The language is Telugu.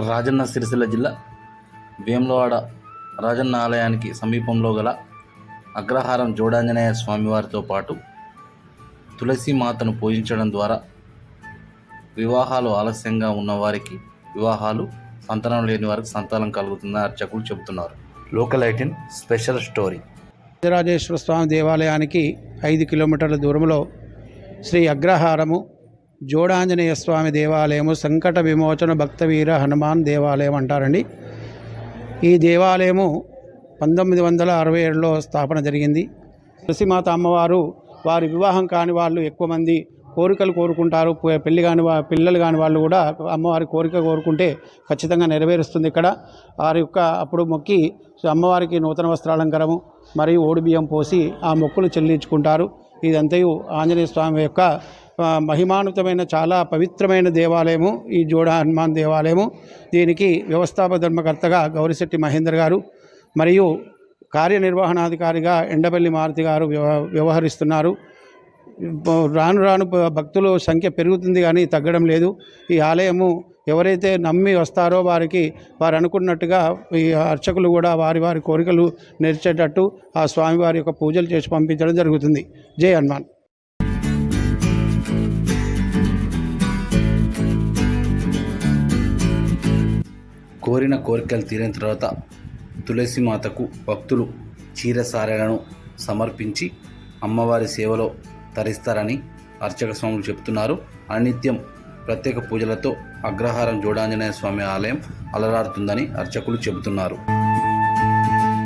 రాజన్న సిరిసిల్ల జిల్లా వేములవాడ రాజన్న ఆలయానికి సమీపంలో గల అగ్రహారం జోడాంజనేయ స్వామివారితో పాటు తులసి మాతను పూజించడం ద్వారా వివాహాలు ఆలస్యంగా ఉన్నవారికి వివాహాలు సంతానం లేని వారికి సంతానం కలుగుతుందని అర్చకులు చెబుతున్నారు. Local ఐటిన్ special story. Rajeshwara Swamy దేవాలయానికి ఐదు కిలోమీటర్ల దూరంలో శ్రీ అగ్రహారము జోడాంజనేయ స్వామి దేవాలయము సంకట విమోచన భక్తవీర హనుమాన్ దేవాలయం అంటారండి. ఈ దేవాలయము పంతొమ్మిది వందల అరవై ఏడులో స్థాపన జరిగింది. తులసిమాత అమ్మవారు వారి వివాహం కాని వాళ్ళు ఎక్కువ మంది కోరికలు కోరుకుంటారు. పెళ్ళి కాని పిల్లలు కాని వాళ్ళు కూడా అమ్మవారి కోరిక కోరుకుంటే ఖచ్చితంగా నెరవేరుస్తుంది ఇక్కడ. వారి యొక్క అప్పుడు మొక్కి అమ్మవారికి నూతన వస్త్రాలంకరము మరియు ఓడిబియ్యం పోసి ఆ మొక్కులు చెల్లించుకుంటారు. ఇదంతయు ఆంజనేయ స్వామి యొక్క మహిమానుతమైన చాలా పవిత్రమైన దేవాలయము ఈ జోడ హనుమాన్ దేవాలయము. దీనికి వ్యవస్థాపక ధర్మకర్తగా గౌరిశెట్టి మహేందర్ గారు మరియు కార్యనిర్వహణాధికారిగా ఎండపల్లి మారుతి గారు వ్యవహరిస్తున్నారు. రాను రాను భక్తుల సంఖ్య పెరుగుతుంది కానీ తగ్గడం లేదు. ఈ ఆలయము ఎవరైతే నమ్మి వస్తారో వారికి వారు అనుకున్నట్టుగా ఈ అర్చకులు కూడా వారి వారి కోరికలు నెరచేటట్టు ఆ స్వామివారి యొక్క పూజలు చేసి పంపించడం జరుగుతుంది. జై హనుమాన్. కోరిన కోరికలు తీరిన తర్వాత తులసి మాతకు భక్తులు చీరసారెలను సమర్పించి అమ్మవారి సేవలో తరిస్తారని అర్చక స్వాములు చెప్తున్నారు అనిత్యం ప్రత్యేక పూజలతో అగ్రహారం జోడాంజనేయ స్వామి ఆలయం అలరారుతుందని అర్చకులు చెబుతున్నారు.